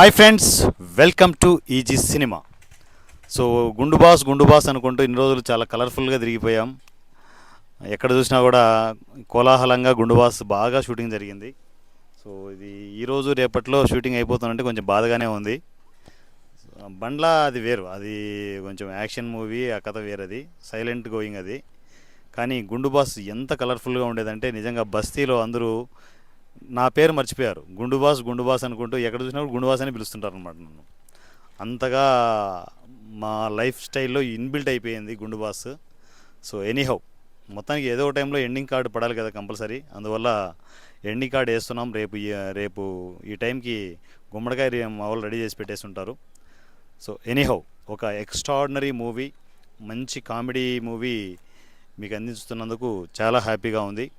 Hi friends welcome to easy cinema so గుండు boss గుండు boss అనుకుంటూ ఇన్ని రోజులు చాలా కలర్ఫుల్గా తిరిగిపోయాం. ఎక్కడ చూసినా కూడా కోలాహలంగా గుండు బాస్ బాగా షూటింగ్ జరిగింది. సో ఇది ఈరోజు రేపట్లో షూటింగ్ అయిపోతుందంటే కొంచెం బాధగానే ఉంది. బండ్లా అది వేరు. అది కొంచెం యాక్షన్ మూవీ ఆ కథ వేరది. సైలెంట్ గోయింగ్ అది. కానీ గుండు బాస్ ఎంత కలర్ఫుల్గా ఉండేదంటే నిజంగా బస్తీలో అందరూ నా పేరు మర్చిపోయారు. గుండు బాస్ అనుకుంటూ ఎక్కడ చూసినప్పుడు గుండుబాస్ అని పిలుస్తుంటారు అనమాట నన్ను. అంతగా మా లైఫ్ స్టైల్లో ఇన్బిల్ట్ అయిపోయింది గుండు బాస్ సో ఎనీహౌ మొత్తానికి ఏదో ఒక టైంలో ఎండింగ్ కార్డు పడాలి కదా కంపల్సరీ. అందువల్ల ఎండింగ్ కార్డు వేస్తున్నాం. రేపు రేపు ఈ టైంకి గుమ్మడికాయ రే- వాళ్ళు రెడీ చేసి పెట్టేసి ఉంటారు సో ఎనీహౌ ఒక ఎక్స్ట్రాడినరీ మూవీ మంచి కామెడీ మూవీ మీకు అందిస్తున్నందుకు చాలా హ్యాపీగా ఉంది.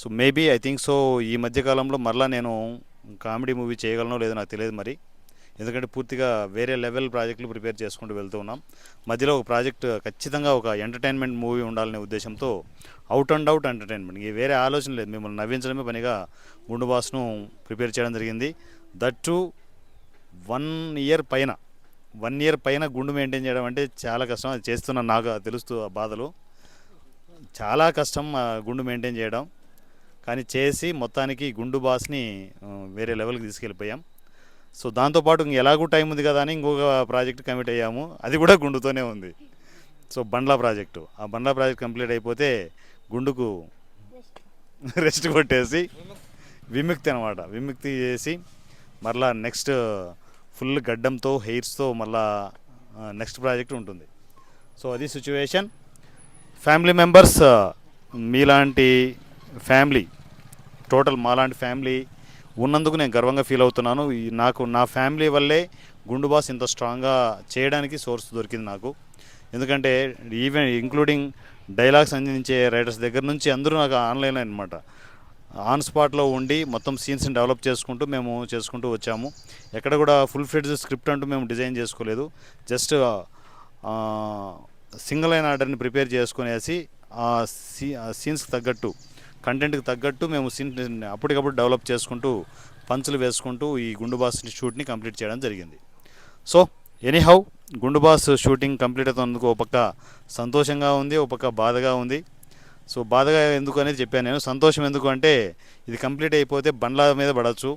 So maybe I think so ఈ మధ్యకాలంలో మరలా నేను కామెడీ మూవీ చేయగలనో లేదో నాకు తెలియదు మరి. ఎందుకంటే పూర్తిగా వేరే లెవెల్ ప్రాజెక్టులు ప్రిపేర్ చేసుకుంటూ వెళ్తూ ఉన్నాం. మధ్యలో ఒక ప్రాజెక్ట్ ఖచ్చితంగా ఒక ఎంటర్టైన్మెంట్ మూవీ ఉండాలనే ఉద్దేశంతో అవుట్ అండ్ అవుట్ ఎంటర్టైన్మెంట్. ఇంక వేరే ఆలోచన లేదు. మిమ్మల్ని నవ్వించడమే పనిగా గుండు బాస్ను ప్రిపేర్ చేయడం జరిగింది. దట్ టు వన్ ఇయర్ పైన వన్ ఇయర్ పైన గుండు మెయింటైన్ చేయడం అంటే చాలా కష్టం. అది చేస్తున్న నాకు తెలుస్తూ ఆ బాధలు. చాలా కష్టం గుండు మెయింటైన్ చేయడం. కానీ చేసి మొత్తానికి గుండు బాస్ని వేరే లెవెల్కి తీసుకెళ్ళిపోయాం. సో దాంతోపాటు ఇంక ఎలాగూ టైం ఉంది కదా అని ఇంకొక ప్రాజెక్ట్ కమిట్ అయ్యాము. అది కూడా గుండుతోనే ఉంది. So Bandla project. ఆ బండ్లా ప్రాజెక్ట్ కంప్లీట్ అయిపోతే గుండుకు రెస్ట్ కొట్టేసి విముక్తి అనమాట విముక్తి చేసి మరలా నెక్స్ట్ ఫుల్ గడ్డంతో హెయిర్స్తో మళ్ళా నెక్స్ట్ ప్రాజెక్ట్ ఉంటుంది. సో అది సిచ్యువేషన్. ఫ్యామిలీ మెంబర్స్ మీలాంటి ఫ్యామిలీ టోటల్ మాలాంటి ఫ్యామిలీ ఉన్నందుకు నేను గర్వంగా ఫీల్ అవుతున్నాను. నాకు నా ఫ్యామిలీ వల్లే గుండు బాస్ ఇంత స్ట్రాంగ్గా చేయడానికి సోర్స్ దొరికింది నాకు. ఎందుకంటే ఈవెన్ ఇంక్లూడింగ్ డైలాగ్స్ అందించే రైటర్స్ దగ్గర నుంచి అందరూ నాకు ఆన్లైన్ అనమాట ఆన్ స్పాట్లో ఉండి మొత్తం సీన్స్ని డెవలప్ చేసుకుంటూ మేము చేసుకుంటూ వచ్చాము. ఎక్కడ కూడా ఫుల్ ఫ్లెడ్జ్ స్క్రిప్ట్ అంటూ మేము డిజైన్ చేసుకోలేదు. జస్ట్ సింగిల్ లైన్ ఆర్డర్ని ప్రిపేర్ చేసుకునేసి ఆ సీ ఆ సీన్స్కి తగ్గట్టు కంటెంట్కి తగ్గట్టు మేము సీన్ అప్పటికప్పుడు డెవలప్ చేసుకుంటూ పంచులు వేసుకుంటూ ఈ గుండు బాస్ షూట్ని కంప్లీట్ చేయడం జరిగింది. సో ఎనీహౌ గుండు బాస్ షూటింగ్ కంప్లీట్ అవుతున్నందుకు ఒక పక్క సంతోషంగా ఉంది ఒక పక్క బాధగా ఉంది. సో బాధగా ఎందుకు అనేది చెప్పాను నేను. సంతోషం ఎందుకు అంటే ఇది కంప్లీట్ అయిపోతే బండ్ల మీద పడవచ్చు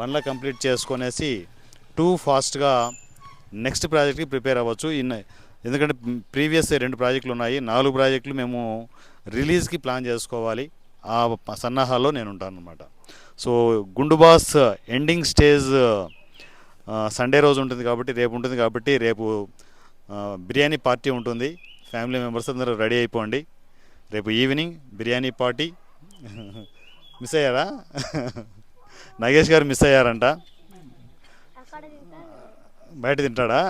బండ్ల కంప్లీట్ చేసుకొనేసి టూ ఫాస్ట్గా నెక్స్ట్ ప్రాజెక్ట్కి ప్రిపేర్ అవ్వచ్చు. ఇన్ ఎందుకంటే ప్రీవియస్ రెండు ప్రాజెక్టులు ఉన్నాయి. నాలుగు ప్రాజెక్టులు మేము రిలీజ్కి ప్లాన్ చేసుకోవాలి. ఆ సన్నాహాల్లో నేను ఉంటాను అనమాట సో గుండు బాస్ ఎండింగ్ స్టేజ్ సండే రోజు ఉంటుంది కాబట్టి రేపు ఉంటుంది కాబట్టి రేపు బిర్యానీ పార్టీ ఉంటుంది. ఫ్యామిలీ మెంబర్స్ అందరూ రెడీ అయిపోండి. రేపు ఈవినింగ్ బిర్యానీ పార్టీ. మిస్ అయ్యారా? నాగేష్ గారు మిస్ అయ్యారంట. బయట తింటాడా?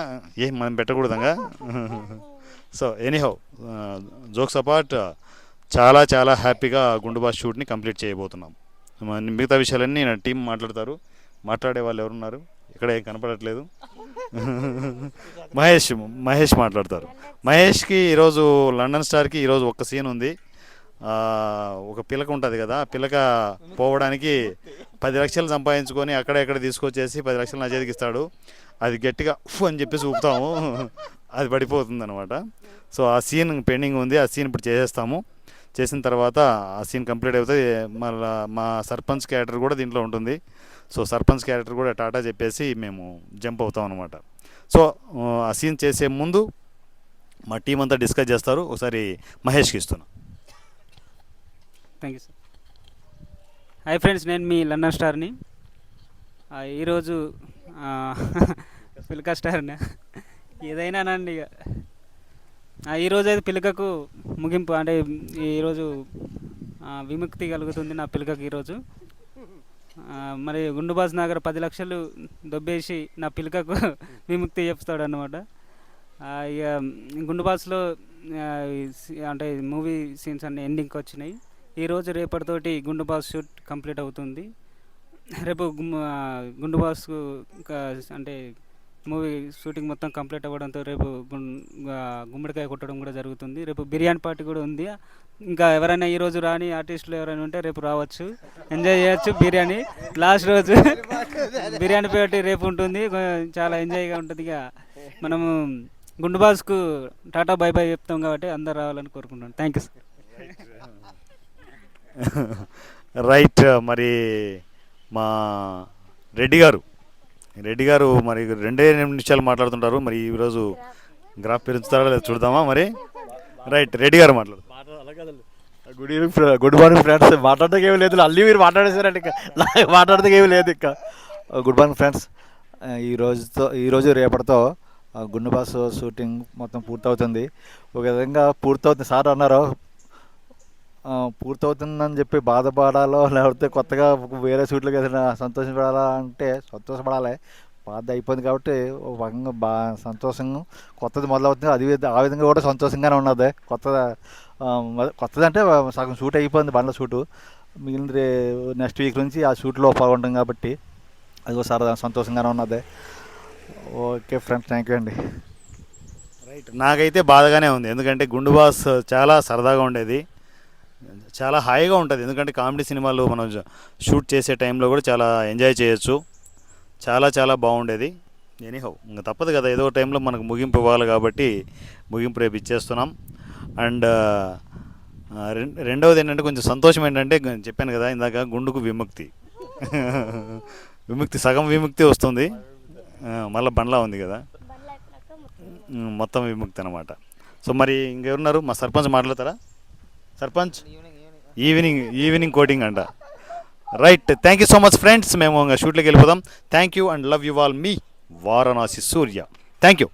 ఏం మనం పెట్టకూడదంగా? సో ఎనీహౌ జోక్స్ అపార్ట్ చాలా చాలా హ్యాపీగా గుండుబాస్ షూట్ని కంప్లీట్ చేయబోతున్నాం. మిగతా విషయాలన్నీ నా టీం మాట్లాడతారు. మాట్లాడే వాళ్ళు ఎవరున్నారు? ఇక్కడ ఏం కనపడట్లేదు. మహేష్ మహేష్ మాట్లాడతారు. మహేష్కి ఈరోజు లండన్ స్టార్కి ఈరోజు ఒక్క సీన్ ఉంది. ఒక పిలక ఉంటుంది కదా ఆ పిలక పోవడానికి పది లక్షలు సంపాదించుకొని అక్కడ ఎక్కడ తీసుకొచ్చేసి పది లక్షలు నా చేతికి ఇస్తాడు. అది గట్టిగా ఉఫ్ అని చెప్పేసి ఊపుతాము. అది పడిపోతుంది అనమాట సో ఆ సీన్ పెండింగ్ ఉంది. ఆ సీన్ ఇప్పుడు చేసేస్తాము. చేసిన తర్వాత ఆ సీన్ కంప్లీట్ అవుతుంది మళ్ళా మా సర్పంచ్ క్యారెక్టర్ కూడా దీంట్లో ఉంటుంది. సో సర్పంచ్ క్యారెక్టర్ కూడా టాటా చెప్పేసి మేము జంప్ అవుతాం అనమాట సో ఆ సీన్ చేసే ముందు మా టీం అంతా డిస్కస్ చేస్తారు. ఒకసారి మహేష్కి ఇస్తున్నా. Thank you sir hi friends నేను మీ లండన్ స్టార్ని ఈరోజు ఆ, స్టార్ని ఏదైనా నండి ఇక. ఈరోజు అయితే పిలకకు ముగింపు అంటే ఈరోజు విముక్తి కలుగుతుంది నా పిలకకు ఈరోజు మరి గుండుబాజ్ నగర్ పది లక్షలు దొబ్బేసి నా పిలకకు విముక్తి చెప్తాడు అనమాట ఇక గుండుబాజ్లో అంటే మూవీ సీన్స్ అన్ని ఎండింగ్కి వచ్చినాయి. ఈరోజు రేపటితోటి గుండు బాస్ షూట్ కంప్లీట్ అవుతుంది. రేపు గుమ్- గుండు అంటే మూవీ షూటింగ్ మొత్తం కంప్లీట్ అవ్వడంతో రేపు గుమ్మడికాయ కొట్టడం కూడా జరుగుతుంది. రేపు బిర్యానీ పార్టీ కూడా ఉంది. ఇంకా ఎవరైనా ఈ రోజు రాని ఆర్టిస్టులు ఎవరైనా ఉంటే రేపు రావచ్చు. ఎంజాయ్ చేయొచ్చు బిర్యానీ. లాస్ట్ రోజు బిర్యానీ పార్టీ రేపు ఉంటుంది. చాలా ఎంజాయ్గా ఉంటుంది. ఇక మనము గుండు బాస్కు టాటా బై బై చెప్తాం కాబట్టి అందరు రావాలని కోరుకుంటున్నాను. థ్యాంక్ యూ రైట్ మరి మా రెడ్డి గారు రెడ్డి గారు మరి రెండే నిమిషాలు మాట్లాడుతుంటారు. మరి ఈరోజు గ్రాఫ్ పెరుగుతారా లేదా చూద్దామా మరి? రైట్ రెడ్డి గారు మాట్లాడు. Good evening good morning friends. మాట్లాడడానికి ఏమీ లేదు. అల్లి మీరు మాట్లాడేసారండి ఇంకా. మాట్లాడడానికి ఏమీ లేదు ఇంకా. Good morning friends. ఈ రోజుతో ఈ రోజు రేపటితో ఆ, గుండు బాస్ షూటింగ్ మొత్తం పూర్తవుతుంది. ఒక విధంగా పూర్తవుతుంది. సార్ అన్నారు పూర్తవుతుందని చెప్పి బాధపడాలో లేకపోతే కొత్తగా వేరే షూట్లకు ఏదైనా సంతోషపడాలా అంటే సంతోషపడాలి. పాత అయిపోయింది కాబట్టి ఒక రకంగా బా సంతోషంగా కొత్తది మొదలవుతుంది. అది ఆ విధంగా కూడా సంతోషంగానే ఉన్నది. కొత్త కొత్తది అంటే సగం షూట్ అయిపోయింది బండ్ల షూటు మిగిలిన నెక్స్ట్ వీక్ నుంచి ఆ షూట్లో పాల్గొంటాం కాబట్టి అది ఒక సరదా సంతోషంగానే ఉన్నది. ఓకే ఫ్రెండ్స్ థ్యాంక్ యూ అండి. రైట్. నాకైతే బాధగానే ఉంది. ఎందుకంటే గుండు బాస్ చాలా సరదాగా ఉండేది. చాలా హాయిగా ఉంటుంది. ఎందుకంటే కామెడీ సినిమాలు మనం షూట్ చేసే టైంలో కూడా చాలా ఎంజాయ్ చేయొచ్చు. చాలా చాలా బాగుండేది. ఎనీహౌ ఇంకా తప్పదు కదా. ఏదో టైంలో మనకు ముగింపు ఇవ్వాలి కాబట్టి ముగింపు రేపు ఇచ్చేస్తున్నాం. అండ్ రెండవది ఏంటంటే కొంచెం సంతోషం ఏంటంటే చెప్పాను కదా ఇందాక గుండుకు విముక్తి. విముక్తి సగం విముక్తి వస్తుంది. మళ్ళీ బండ్లా ఉంది కదా. మొత్తం విముక్తి అనమాట సో మరి ఇంకెవరున్నారు? మా సర్పంచ్ మాట్లాడతారా? సర్పంచ్? ఈవినింగ్ ఈవినింగ్ కోటింగ్ అంట. Right thank you so much friends మేము ఇంకా షూట్లోకి వెళ్ళిపోదాం. Thank you and love you all me Varanasi Surya. Thank you